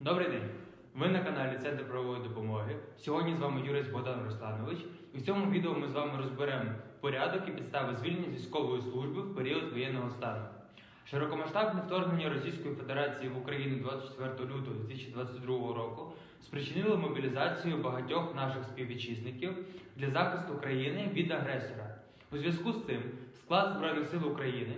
Добрий день! Ви на каналі Центр правової допомоги. Сьогодні з вами юрист Богдан Русланович. В цьому відео ми з вами розберемо порядок і підстави звільнення військової служби в період воєнного стану. Широкомасштабне вторгнення Російської Федерації в Україну 24 лютого 2022 року спричинило мобілізацію багатьох наших співвітчизників для захисту країни від агресора. У зв'язку з цим склад Збройних сил України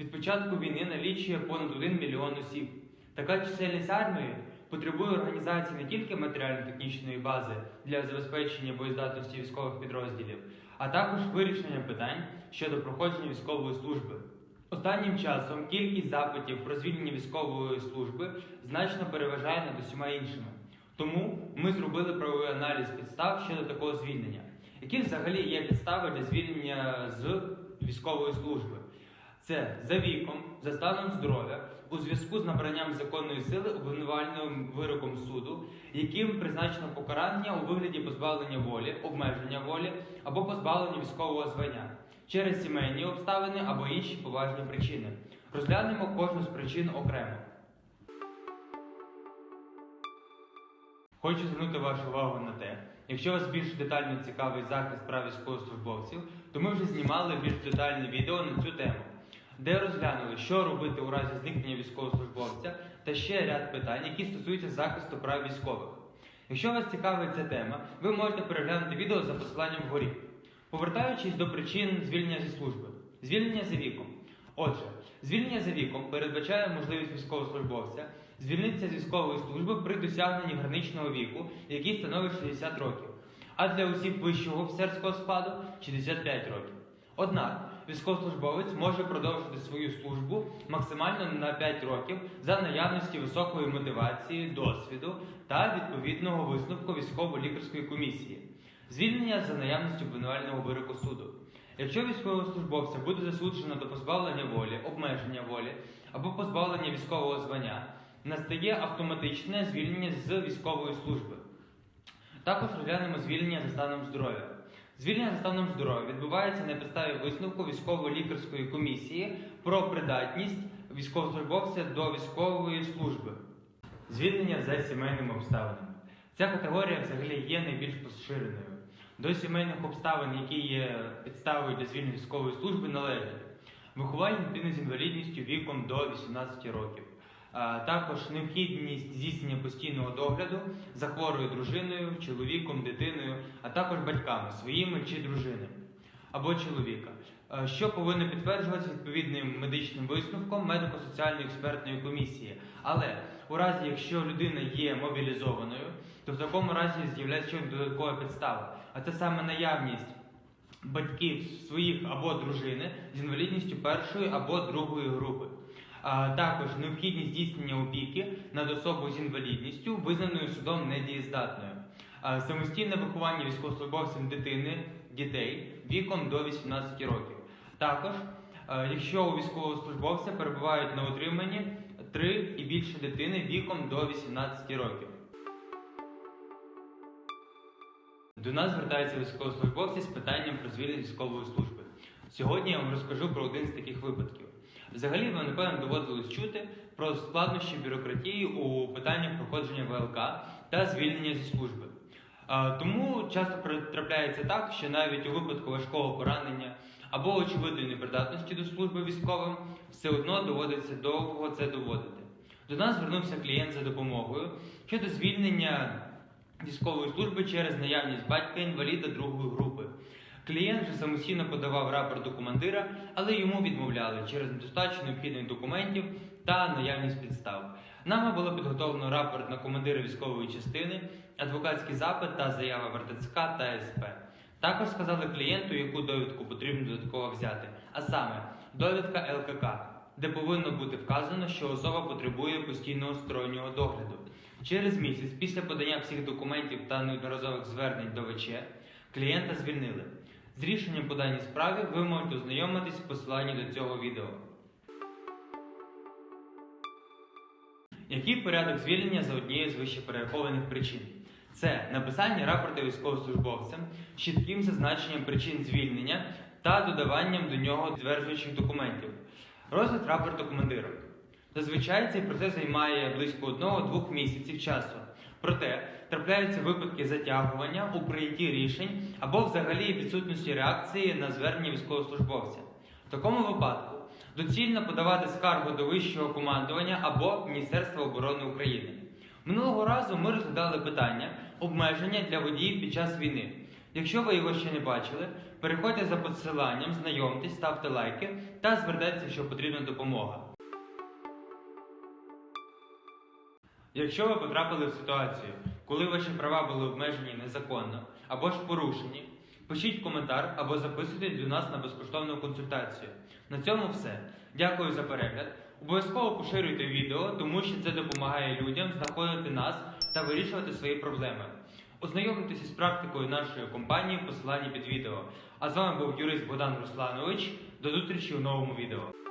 від початку війни налічує понад 1 мільйон осіб. Така чисельність армії потребує організації не тільки матеріально-технічної бази для забезпечення боєздатності військових підрозділів, а також вирішення питань щодо проходження військової служби. Останнім часом кількість запитів про звільнення військової служби значно переважає над усіма іншими. Тому ми зробили правовий аналіз підстав щодо такого звільнення. Які взагалі є підстави для звільнення з військової служби? Це за віком, за станом здоров'я, у зв'язку з набранням законної сили обвинувальним вироком суду, яким призначено покарання у вигляді позбавлення волі, обмеження волі або позбавлення військового звання через сімейні обставини або інші поважні причини. Розглянемо кожну з причин окремо. Хочу звернути вашу увагу на те, якщо вас більш детально цікавий захист прав військовослужбовців, то ми вже знімали більш детальне відео на цю тему, де розглянули, що робити у разі зникнення військовослужбовця та ще ряд питань, які стосуються захисту прав військових. Якщо вас цікавить ця тема, ви можете переглянути відео за посиланням вгорі. Повертаючись до причин звільнення зі служби, звільнення за віком. Отже, звільнення за віком передбачає можливість військовослужбовця звільнитися з військової служби при досягненні граничного віку, який становить 60 років, а для осіб вищого офіцерського складу 65 років. Однак військовослужбовець може продовжити свою службу максимально на 5 років за наявності високої мотивації, досвіду та відповідного висновку військово-лікарської комісії. Звільнення за наявністю обвинувального вироку суду. Якщо військовослужбовця буде засуджено до позбавлення волі, обмеження волі або позбавлення військового звання, настає автоматичне звільнення з військової служби. Також розглянемо звільнення за станом здоров'я. Звільнення за станом здоров'я відбувається на підставі висновку військово-лікарської комісії про придатність військовослужбовця до військової служби. Звільнення за сімейними обставинами. Ця категорія взагалі є найбільш поширеною. До сімейних обставин, які є підставою для звільнення військової служби, належать виховання дитини з інвалідністю віком до 18 років. Також необхідність здійснення постійного догляду за хворою дружиною, чоловіком, дитиною, а також батьками своїми чи дружини або чоловіка, що повинно підтверджуватися відповідним медичним висновком медико-соціальної експертної комісії. Але у разі, якщо людина є мобілізованою, то в такому разі з'являється додаткова підстава, а це саме наявність батьків своїх або дружини з інвалідністю першої або другої групи. Також необхідність здійснення опіки над особою з інвалідністю, визнаною судом недієздатною, самостійне виховання військовослужбовцям дитини, дітей віком до 18 років. Також, е, якщо у військовослужбовця перебувають на утриманні 3 і більше дитини віком до 18 років. До нас звертаються військовослужбовці з питанням про звільнення військової служби. Сьогодні я вам розкажу про один з таких випадків. Взагалі, ви напевно доводилось чути про складнощі бюрократії у питаннях проходження ВЛК та звільнення зі служби. Тому часто трапляється так, що навіть у випадку важкого поранення або очевидної непридатності до служби військовим все одно доводиться довго це доводити. До нас звернувся клієнт за допомогою щодо звільнення військової служби через наявність батька інваліда другої групи. Клієнт вже самостійно подавав рапорт до командира, але йому відмовляли через недостачу необхідних документів та наявність підстав. Нами було підготовлено рапорт на командира військової частини, адвокатський запит та заява в РТЦК та СП. Також сказали клієнту, яку довідку потрібно додатково взяти, а саме довідка ЛКК, де повинно бути вказано, що особа потребує постійного стороннього догляду. Через місяць після подання всіх документів та неодноразових звернень до ВЧ клієнта звільнили. З рішенням по даній справі ви можете ознайомитись в посиланні до цього відео. Який порядок звільнення за однією з вищеперерахованих причин? Це написання рапорту військовослужбовцям з чітким зазначенням причин звільнення та додаванням до нього підтверджуючих документів, розгляд рапорту командира. Зазвичай цей процес займає близько 1-2 місяців часу. Проте трапляються випадки затягування у прийнятті рішень або взагалі відсутності реакції на звернення військовослужбовця. В такому випадку доцільно подавати скаргу до вищого командування або Міністерства оборони України. Минулого разу ми розглядали питання обмеження для водіїв під час війни. Якщо ви його ще не бачили, переходьте за посиланням, знайомтесь, ставте лайки та звертайтеся, що потрібна допомога. Якщо ви потрапили в ситуацію, коли ваші права були обмежені незаконно або ж порушені, пишіть коментар або записуйтесь до нас на безкоштовну консультацію. На цьому все. Дякую за перегляд. Обов'язково поширюйте відео, тому що це допомагає людям знаходити нас та вирішувати свої проблеми. Ознайомтеся з практикою нашої компанії в посиланні під відео. А з вами був юрист Богдан Русланович. До зустрічі у новому відео.